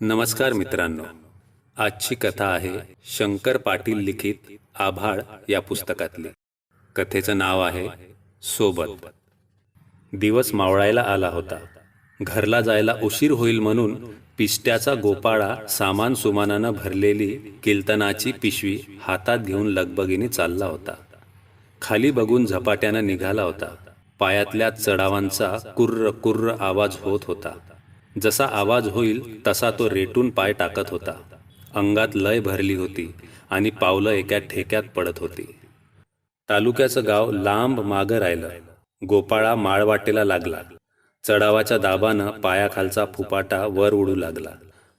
नमस्कार मित्रांनो. आजची कथा आहे शंकर पाटील लिखित आभाळ या पुस्तकातली. कथेचं नाव आहे सोबत. दिवस मावळायला आला होता. घरला जायला उशीर होईल म्हणून पिष्ट्याचा गोपाळा सामान सुमानानं भरलेली कीर्तनाची पिशवी हातात घेऊन लगबगीने चालला होता. खाली बघून झपाट्यानं निघाला होता. पायातल्या चढावांचा कुर्र कुर्र आवाज होत होता. जसा आवाज होईल तसा तो रेटून पाय टाकत होता. अंगात लय भरली होती आणि पावलं एका ठेक्यात पडत होती. तालुक्याचं गाव लांब मागं राहिलं. गोपाळा माळवाटेला लागला. चढावाच्या दाबानं पायाखालचा फुपाटा वर उडू लागला.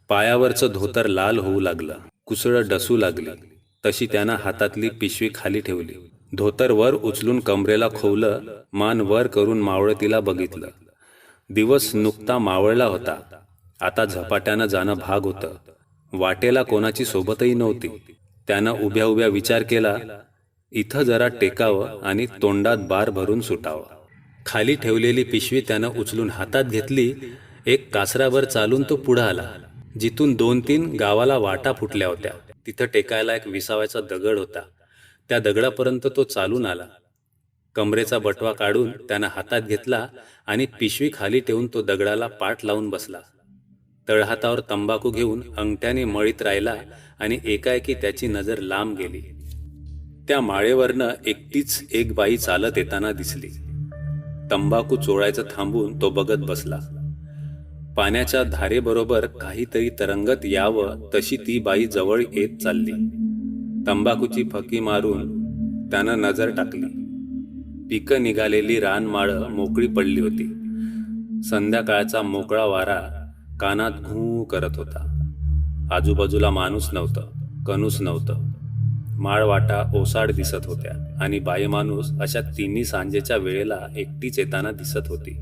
पायावरचं धोतर लाल होऊ लागलं. कुसळं डसू लागली. तशी त्यानं हातातली पिशवी खाली ठेवली. धोतर वर उचलून कमरेला खोवलं मान वर करून मावळतीला बघितलं. दिवस नुकता मावळला होता. आता झपाट्यानं जाणं भाग होतं. वाटेला कोणाची सोबतही नव्हती. त्यानं उभ्या उभ्या विचार केला इथं जरा टेकावं आणि तोंडात बार भरून सुटावं. खाली ठेवलेली पिशवी त्यानं उचलून हातात घेतली एक कासरावर चालून तो पुढं आला. जिथून दोन तीन गावाला वाटा फुटल्या होत्या. तिथं टेकायला एक विसावायचा दगड होता. त्या दगडापर्यंत तो चालून आला. कमरेचा बटवा काढून त्यानं हातात घेतला आणि पिशवी खाली ठेवून तो दगडाला पाठ लावून बसला. तळहातावर तंबाखू घेऊन अंगठ्याने मळीत राहिला आणि एकाएकी त्याची नजर लांब गेली. त्या माळेवरनं एकटीच एक बाई चालत येताना दिसली. तंबाखू चोळायचं थांबून तो बघत बसला. पाण्याच्या धारेबरोबर काहीतरी तरंगत यावं तशी ती बाई जवळ येत चालली. तंबाखूची फकी मारून त्यानं नजर टाकली. पिकं निघालेली रानमाळं मोकळी पडली होती. संध्याकाळचा मोकळा वारा कानात घू करत होता. आजूबाजूला माणूस नव्हतं कणूस नव्हतं. माळवाटा ओसाड दिसत होत्या आणि बाई माणूस अशा तिन्ही सांजेच्या वेळेला एकटीच येताना दिसत होती.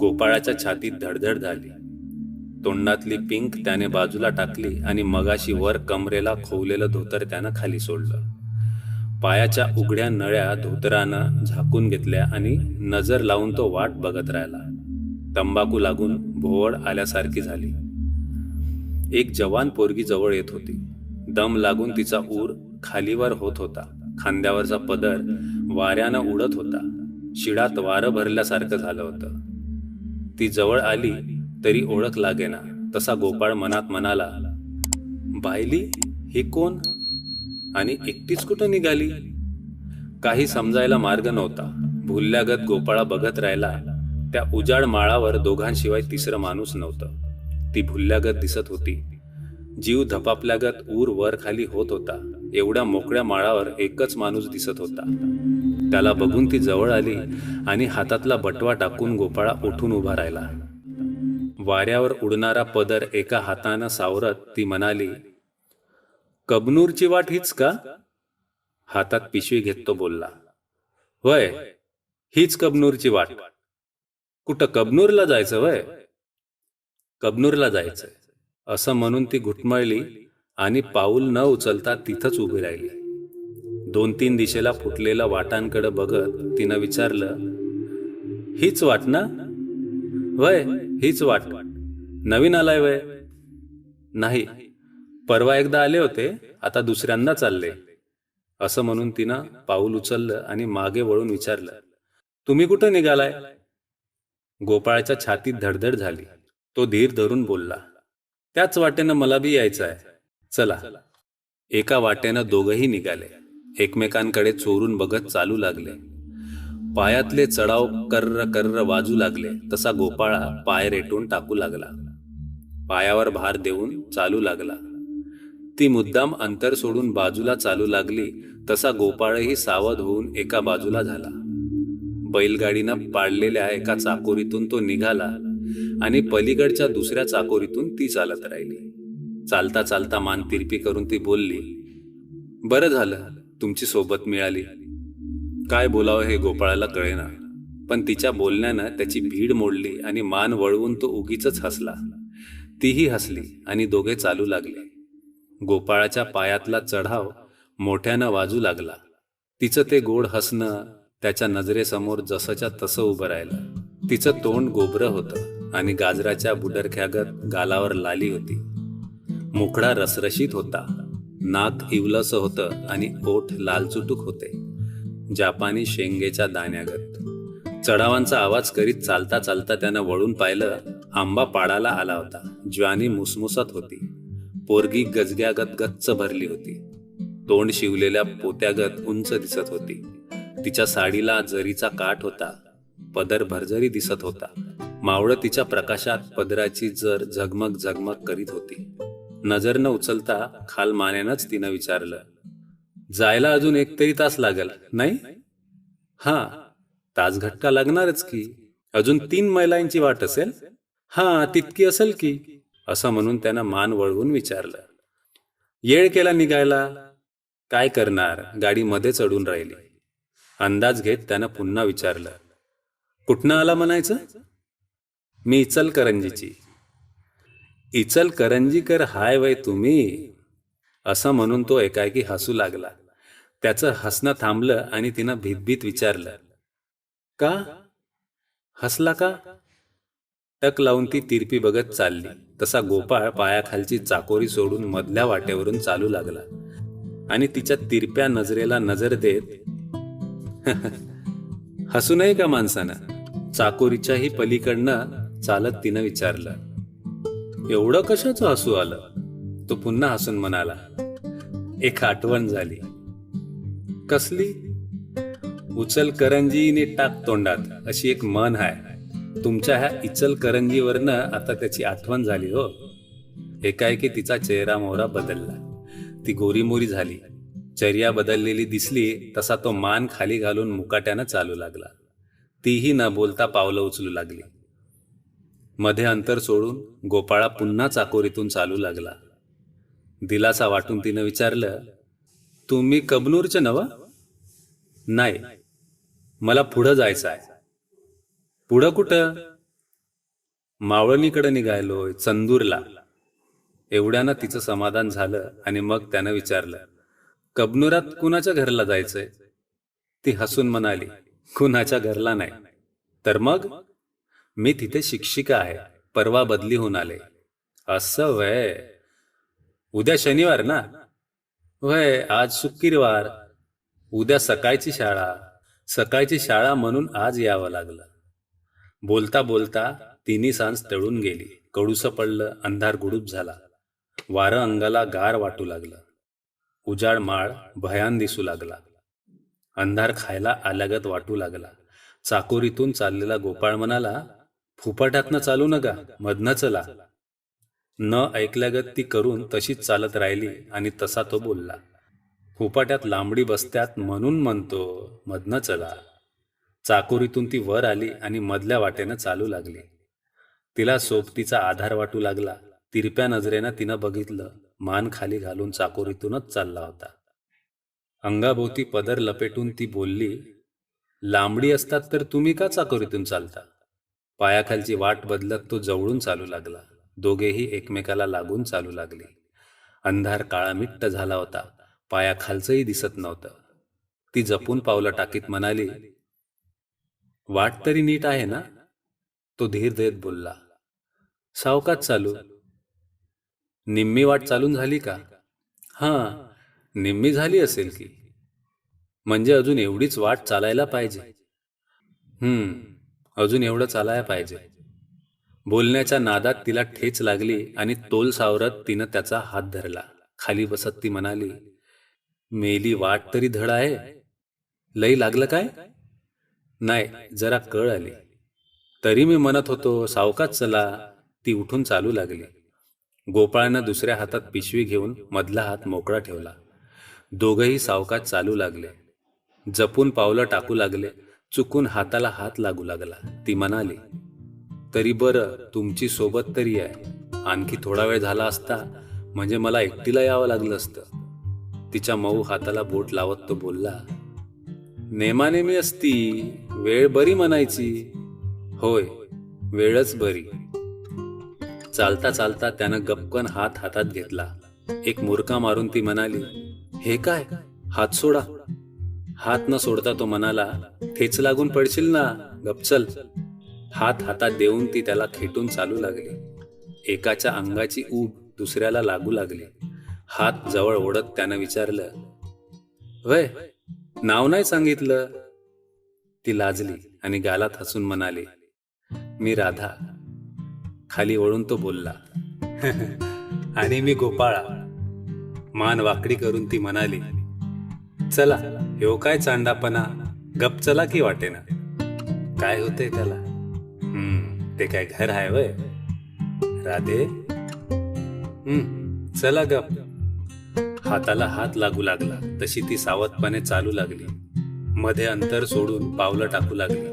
गोपाळाच्या छातीत धडधड झाली. तोंडातली पिंक त्याने बाजूला टाकली आणि मगाशी वर कमरेला खोवलेलं धोतर त्यानं खाली सोडलं. पायाच्या उघड्या नळ्या धोतरानं झाकून घेतल्या आणि नजर लावून तो वाट बघत राहिला. तंबाखू लागून भोवळ आल्यासारखी झाली. एक जवान पोरगी जवळ येत होती. दम लागून तिचा ऊर खालीवर होत होता. खांद्यावरचा पदर वाऱ्यानं उडत होता. शिडात वारं भरल्यासारखं झालं होतं. ती जवळ आली तरी ओळख लागेना तसा गोपाळ मनात म्हणाला बायली हे कोण? आणि एकटीच कुठं निघाली? काही समजायला मार्ग नव्हता. भुलल्यागत गोपाळा बघत राहिला. त्या उजाड माळावर दोघांशिवाय तिसरं माणूस नव्हतं. ती भुलल्यागत दिसत होती. जीव धपापल्यागत ऊर वर खाली होत होता. एवढ्या मोकळ्या माळावर एकच माणूस दिसत होता. त्याला बघून ती जवळ आली आणि हातातला बटवा टाकून गोपाळा उठून उभा राहिला. वाऱ्यावर उडणारा पदर एका हातानं सावरत ती म्हणाली कबनूरची वाट हीच का? हातात पिशवी घेत तो बोलला. वय हीच कबनूरची वाट. कुठं कबनूरला जायचं वय? कबनूरला जायचं. असं म्हणून ती घुटमळली आणि पाऊल न उचलता तिथंच उभी राहिली. दोन तीन दिशेला फुटलेल्या वाटांकडे बघत तिनं विचारलं हीच वाट ना? वय हीच वाट. नवीन आलाय वय. नाही परवा एकदा आले होते आता दुसऱ्यांदा चालले. असं म्हणून तिनं पाऊल उचललं आणि मागे वळून विचारलं तुम्ही कुठं निघालाय? गोपाळाच्या छातीत धडधड झाली. तो धीर धरून बोलला त्याच वाटेनं मला बी यायचं आहे चला. एका वाटेनं दोघही निघाले. एकमेकांकडे चोरून बघत चालू लागले. पायातले चढाव कर्र कर्र वाजू लागले तसा गोपाळा पाय रेटून टाकू लागला. पायावर भार देऊन चालू लागला. ती मुद्दाम अंतर सोडून बाजूला चालू लागली तसा गोपाळही सावध होऊन एका बाजूला झाला. बैलगाडीनं पाडलेल्या एका चाकोरीतून तो निघाला आणि पलीकडच्या दुसऱ्या चाकोरीतून ती चालत राहिली. चालता चालता मान तिरपी करून ती बोलली बरं झालं तुमची सोबत मिळाली. काय बोलावं हे गोपाळाला कळेना पण तिच्या बोलण्यानं त्याची भीड मोडली आणि मान वळवून तो उगीच हसला. तीही हसली आणि दोघे चालू लागले. गोपाळाच्या पायातला चढाव मोठ्यानं वाजू लागला. तिचं ते गोड हसणं त्याच्या नजरेसमोर जसंच्या तसं उभं राहिलं. तिचं तोंड गोबरं होतं आणि गाजराच्या बुडरख्यागत गालावर लाली होती. मुखडा रसरशीत होता. नाक इवलस होतं आणि ओठ लालचुटूक होते. जापानी शेंगेच्या दाण्यागत. चढावांचा आवाज करीत चालता चालता त्यानं वळून पाहिलं आंबा पाडाला आला होता. ज्वानी मुसमुसत होती. पोरगी गजग्यागत गच्च भरली होती. तोंड शिवलेल्या पोत्यागत उंच दिसत होती. तिच्या साडीला जरीचा काठ होता. पदर भरजरी दिसत होता. मावळं तिच्या प्रकाशात पदराची जर झगमग झगमग करीत होती. नजर न उचलता खाल मानेनच तिनं विचारलं जायला अजून एक तरी तास लागल नाही? हा तास घटका लागणारच की. अजून तीन मैलांची वाट असेल? हा तितकी असेल की. असं म्हणून त्यानं मान वळवून विचारलं. येळ केला निघायला? काय करणार? गाडी मध्ये चढून राहिली. अंदाज घेत त्यानं पुन्हा विचारलं. कुठनं आला म्हणायचं? मी इचलकरंजीची. इचलकरंजीकर हाय वय तुम्ही. असं म्हणून तो एकाएकी हसू लागला. त्याचं हसणं थांबलं आणि तिनं भीतभीत विचारलं. का? हसला का? टक लावून ती तिरपी बघत चालली. तसा गोपाळ पायाखालची चाकोरी सोडून मधल्या वाटेवरून चालू लागला. आणि तिच्या तिरप्या नजरेला नजर देत हसू नये का माणसानं? चाकोरीच्याही पलीकडनं चालत तिनं विचारलं. एवढं कशाचं हसू आलं? तो पुन्हा हसून म्हणाला. एक आठवण झाली. कसली? उचल करंजीने टाक तोंडात अशी एक मन आहे तुमच्या ह्या इचलकरंजीवरनं आता त्याची आठवण झाली हो. एकाएकी तिचा चेहरा मोहरा बदलला. ती गोरीमोरी झाली. चर्या बदललेली दिसली तसा तो मान खाली घालून मुकाट्यानं चालू लागला. तीही न बोलता पावलं उचलू लागली. मध्ये अंतर सोडून गोपाळा पुन्हा चाकोरीतून चालू लागला. दिलासा वाटून तिनं विचारलं तुम्ही कबनूरचे नवा नाही. मला पुढं जायचं आहे. पुढं कुठं? मावळणीकडे निघायलोय चंदूरला. एवढ्यानं तिचं समाधान झालं आणि मग त्यानं विचारलं कबनुरात कुणाच्या घरला जायचंय? ती हसून म्हणाली कुणाच्या घरला नाही. तर मग? मी तिथे शिक्षिका आहे परवा बदली होऊन आले. असं वय उद्या शनिवार ना? वय आज शुक्रवार. उद्या सकाळची शाळा. सकाळची शाळा म्हणून आज यावं लागलं. बोलता बोलता तिन्ही सांज तळून गेली. कडूस पडलं अंधार गुडूप झाला. वारं अंगाला गार वाटू लागलं. उजाड माळ भयान दिसू लागला. अंधार खायला आल्यागत वाटू लागला. चाकोरीतून चाललेला गोपाळ म्हणाला फुपाटातनं चालू नका मधनं चला. न ऐकल्यागत ती करून तशीच चालत राहिली आणि तसा तो बोलला फुपाट्यात लांबडी बसत्यात म्हणून म्हणतो मधनं चला. चाकोरीतून ती वर आली आणि मधल्या वाटेनं चालू लागली. तिला सोबतीचा आधार वाटू लागला. तिरप्या नजरेनं तिनं बघितलं मान खाली घालून चाकोरीतूनच चालला होता. अंगाभोवती पदर लपेटून ती बोलली लांबडी असतात तर तुम्ही का चाकोरीतून चालता? पायाखालची वाट बदलत तो जवळून चालू लागला. दोघेही एकमेकाला लागून चालू लागले. अंधार काळामिट्ट झाला होता. पायाखालचंही दिसत नव्हतं. ती जपून पावलं टाकीत म्हणाली वाट तरी नीट आहे ना? तो धीर देत बोलला. सावकाच चालू. निम्मी वाट चालून झाली का? हां निम्मी झाली असेल की. म्हणजे अजून एवढीच वाट चालायला पाहिजे. हम्म अजून एवढं चालायला पाहिजे. बोलण्याच्या नादात तिला ठेच लागली आणि तोल सावरत तिनं त्याचा हात धरला. खाली बसत ती म्हणाली मेली वाट तरी धड आहे. लई लागलं काय? नाही जरा कळ आली. तरी मी म्हणत होतो सावकाच चला. ती उठून चालू लागली. गोपाळानं दुसऱ्या हातात पिशवी घेऊन मधला हात मोकळा ठेवला. दोघंही सावकात चालू लागले. जपून पावलं टाकू लागले. चुकून हाताला हात लागू लागला. ती म्हणाली तरी बरं तुमची सोबत तरी आहे. आणखी थोडा वेळ झाला असता म्हणजे मला एकटीला यावं लागलं असतं. तिच्या मऊ हाताला बोट लावत तो बोलला नेमानेमी असती वेळ बरी म्हणायची होय वेळच बरी. चालता चालता त्यानं गपकन हात हातात घेतला. एक मुरका मारून ती म्हणाली हे काय? हात सोडा. हात न सोडता तो म्हणाला ठेच लागून पडशील ना गपचल हात हातात देऊन ती त्याला खेटून चालू लागली. एकाच्या अंगाची ऊब दुसऱ्याला लागू लागली. हात जवळ ओढत त्यानं विचारलं वय नाव नाही सांगितलं. ती लाजली आणि गालात हसून म्हणाली मी राधा. खाली वळून तो बोलला आणि मी गोपाळा. मान वाकडी करून ती म्हणाली चला ह्यो काय चांडापणा? गप चला की वाटेना. काय होतंय त्याला? हम्म ते काय घर आहे वय. राधे. हम्म चला गप. हाताला हात लागू लागला तशी ती सावधपणे चालू लागली. मध्ये अंतर सोडून पावलं टाकू लागली.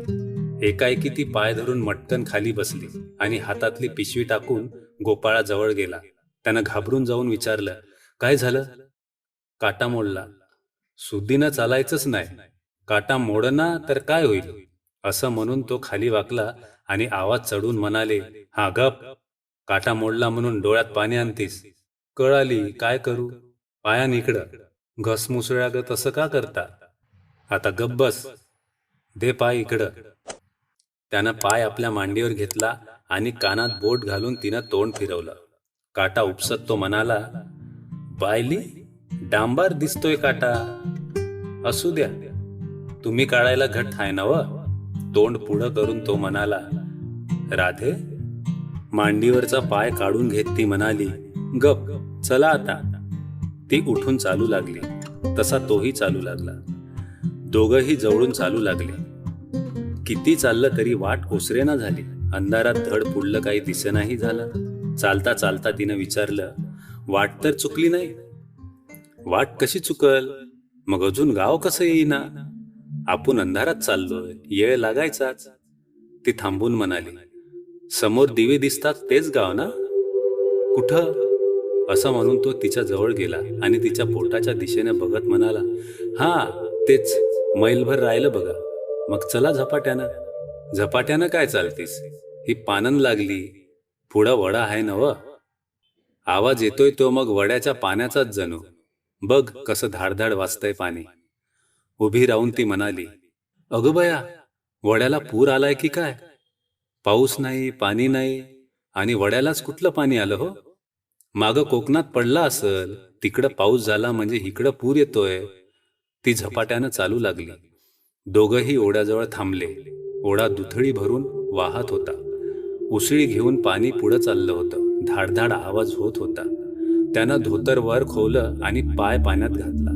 एकाएकी ती पाय धरून मटकन खाली बसली आणि हातातली पिशवी टाकून गोपाळा जवळ गेला. त्यानं घाबरून जाऊन विचारलं काय झालं? काटा मोडला. सुद्धीनं चालायचंच नाही. काटा मोडना तर काय होईल? असं म्हणून तो खाली वाकला आणि आवाज चढून म्हणाले हा गप. काटा मोडला म्हणून डोळ्यात पाणी आणतीस. कळाली काय करू? पाया इकडं घस मुसळ्याग तसं का करता? आता गब्बस बस. दे पाय इकडं. त्यानं पाय आपल्या मांडीवर घेतला आणि कानात बोट घालून तिनं तोंड फिरवलं. काटा उपसत तो म्हणाला बायली डांबार दिसतोय काटा. असू द्या. तुम्ही काढायला घट आहे ना व तोंड पुढं करून तो म्हणाला राधे मांडीवरचा पाय काढून घेत ती म्हणाली गप चला आता. ती उठून चालू लागली. तसा तोही चालू लागला. दोघंही जवळून चालू लागले. किती चाललं तरी वाट ओसरेना झाली. अंधारात धड पुढलं काही दिसेनाही झालं. चालता चालता तिनं विचारलं वाट तर चुकली नाही. वाट कशी चुकल? मग अजून गाव कसं येईना? आपण अंधारात चाललोय येळ लागायचाच. ती थांबून म्हणाली समोर दिवे दिसतात तेच गाव ना? कुठं? असं म्हणून तो तिच्या जवळ गेला आणि तिच्या पोटाच्या दिशेने बघत म्हणाला हा तेच. मैलभर राहिलं बघा. मग चला झपाट्यानं. झपाट्यानं काय चालतीस? ही पानन लागली. पुढं वडा आहे नव. आवाज येतोय तो मग वड्याच्या पाण्याचाच जणू. बघ कसं धाडधाड वाजतंय पाणी. उभी राहून ती म्हणाली अगं बया वड्याला पूर आलाय की काय? पाऊस नाही पाणी नाही आणि वड्यालाच कुठलं पाणी आलं हो? मागं कोकणात पडला असल तिकडं पाऊस झाला म्हणजे इकडं पूर येतोय. ती झपाट्यानं चालू लागली. दोघंही ओढ्याजवळ थांबले. ओढा दुथळी भरून वाहत होता. उसळी घेऊन पाणी पुढं चाललं होतं. धाडधाड आवाज होत होता. त्यानं धोतर वर खोवलं आणि पाय पाण्यात घातला.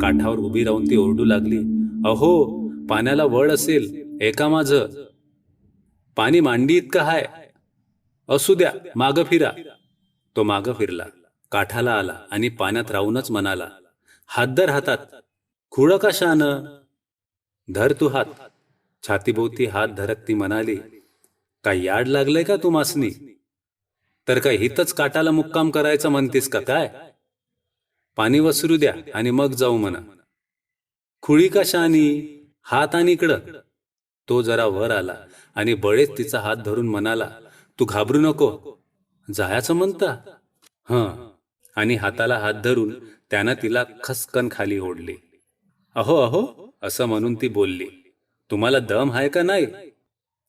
काठावर उभी राहून ती ओरडू लागली अहो पाण्याला वळ असेल. एका माझ पाणी मांडी इतकं हाय? असू द्या माग फिरा. तो माग फिरला काठाला आला आणि पाण्यात राहूनच म्हणाला हातदर हातात. खुळ कशानं धर तू हात. छातीभोवती हात धरत ती म्हणाली काय याड लागलंय का तू मासनी? तर काय हितच काटाला मुक्काम करायचं म्हणतेस का काय? पाणी वसरू द्या आणि मग जाऊ म्हणा. खुळी कशानी हात आणि इकडं. तो जरा वर आला आणि बळेच तिचा हात धरून म्हणाला तू घाबरू नको. जायचं म्हणता? हं. आणि हाताला हात धरून त्यानं तिला खसकन खाली ओढली. अहो अहो असं म्हणून ती बोलली. तुम्हाला दम आहे का नाही?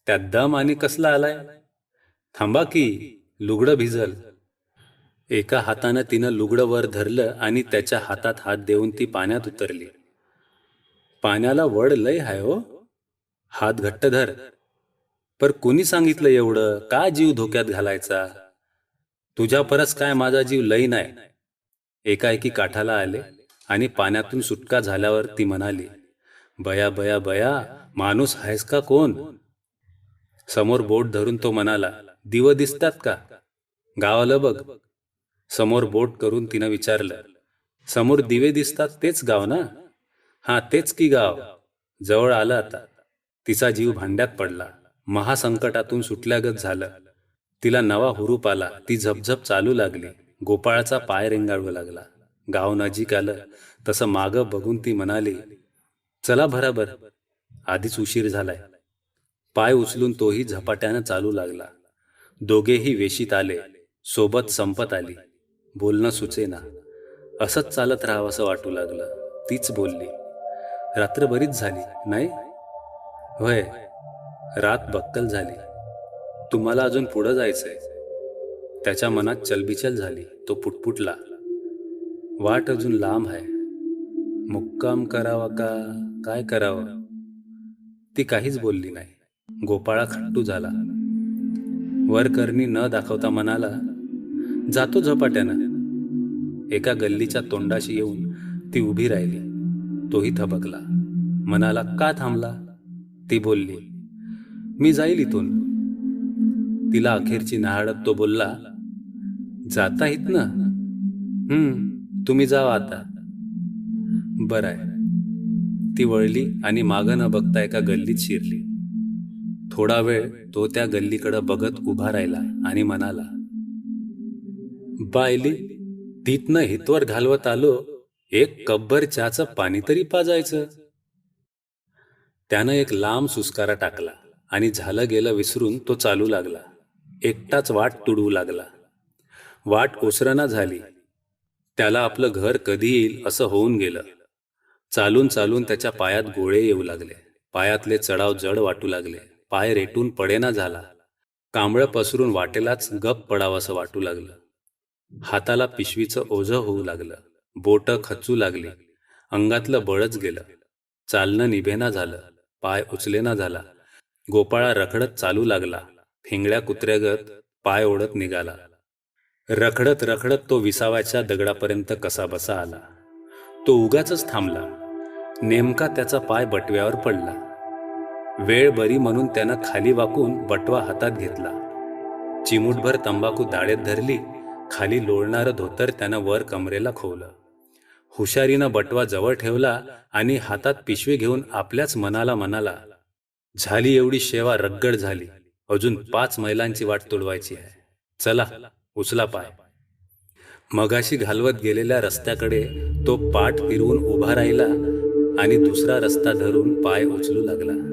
त्यात दम आणि कसला आलाय? थांबा की लुगडं भिजल. एका हातानं तिनं लुगडं वर धरलं आणि त्याच्या हातात हात देऊन ती पाण्यात उतरली. पाण्याला वड लय हाय हो. हात घट्ट धर. पर कुणी सांगितलं एवढं? का जीव धोक्यात घालायचा? तुझ्या परस काय माझा जीव लई नाही एकाएकी काठाला आले आणि पाण्यातून सुटका झाल्यावर ती म्हणाली बया बया बया माणूस आहेस का कोण? समोर बोट धरून तो म्हणाला दिव दिसतात का? गावाला बघ. समोर बोट करून तिनं विचारलं समोर दिवे दिसतात तेच गाव ना? हा तेच की गाव. जवळ आलं आता. तिचा जीव भांड्यात पडला. महासंकटातून सुटल्यागत झालं. तिला नवा हुरूप आला ती झपझप चालू लागली गोपाळाचा पाय रेंगाळू लागला. गाव नजीक आलं तसं मागं बघून ती म्हणाली चला भराभर आधीच उशीर झालाय. पाय उचलून तोही झपाट्यानं चालू लागला. दोघेही वेशीत आले सोबत संपत आली. बोलणं सुचेना. असंच चालत राहावंसं वाटू लागलं. तीच बोलली रात्र बरीच झाली नाही? होय. रात बक्कल झाली. तुम्हाला अजून पुढं जायचंय. त्याच्या मनात चलबिचल झाली तो पुटपुटला. वाट अजून लांब आहे. मुक्काम करावा का? काय करावं? ती काहीच बोलली नाही. गोपाळा खट्टू झाला. वरकर्णी न दाखवता म्हणाला जातो झपाट्यानं. एका गल्लीच्या तोंडाशी येऊन ती उभी राहिली. तोही थबकला. म्हणाला का थांबला? ती बोलली मी जाईल इथून. तिला अखेरची नहाळत तो बोलला जाता येत ना हम्म तुम्ही जावा आता. बरं आहे. ती वळली आणि मागं न बघता एका गल्लीत शिरली. थोडा वेळ तो त्या गल्लीकडं बघत उभा राहिला आणि म्हणाला बायली तिथनं हितवर घालवत आलो एक कब्बर चहाचं पाणी तरी पाजायचं. त्यानं एक लांब सुस्कारा टाकला आणि झालं गेलं विसरून तो चालू लागला. एकटाच वाट तुडवू लागला. वाट ओसरना झाली. त्याला आपलं घर कधी येईल असं होऊन गेलं. चालून चालून त्याच्या पायात गोळे येऊ लागले. पायातले चढाव जड वाटू लागले. पाय रेटून पडेना झाला. कांबळं पसरून वाटेलाच गप पडावंसं वाटू लागलं. हाताला पिशवीचं ओझं होऊ लागलं. बोटं खचू लागली. अंगातलं बळच गेलं. चालणं निभेना झालं. पाय उचलेना झाला. गोपाळा रखडत चालू लागला. फिंगड्या कुत्र्यागत पाय ओढत निघाला. रखडत रखडत तो विसाव्याच्या दगडापर्यंत कसा बसा आला. तो उगाच थांबला. नेमका त्याचा पाय बटव्यावर पडला. वेळ बरी म्हणून त्यानं खाली वाकून बटवा हातात घेतला. चिमूटभर तंबाखू दाळेत धरली खाली लोळणारं धोतर त्यानं वर कमरेला खोवलं. हुशारीनं बटवा जवळ ठेवला आणि हातात पिशवी घेऊन आपल्याच मनाला म्हणाला झाली एवढी शेवा रगड झाली. अजून पाच मैलांची वाट तुडवायची आहे. चला उचला पाय. मगाशी घालवत गेलेल्या रस्त्याकडे तो पाठ फिरवून उभा राहिला आणि दुसरा रस्ता धरून पाय उचलू लागला.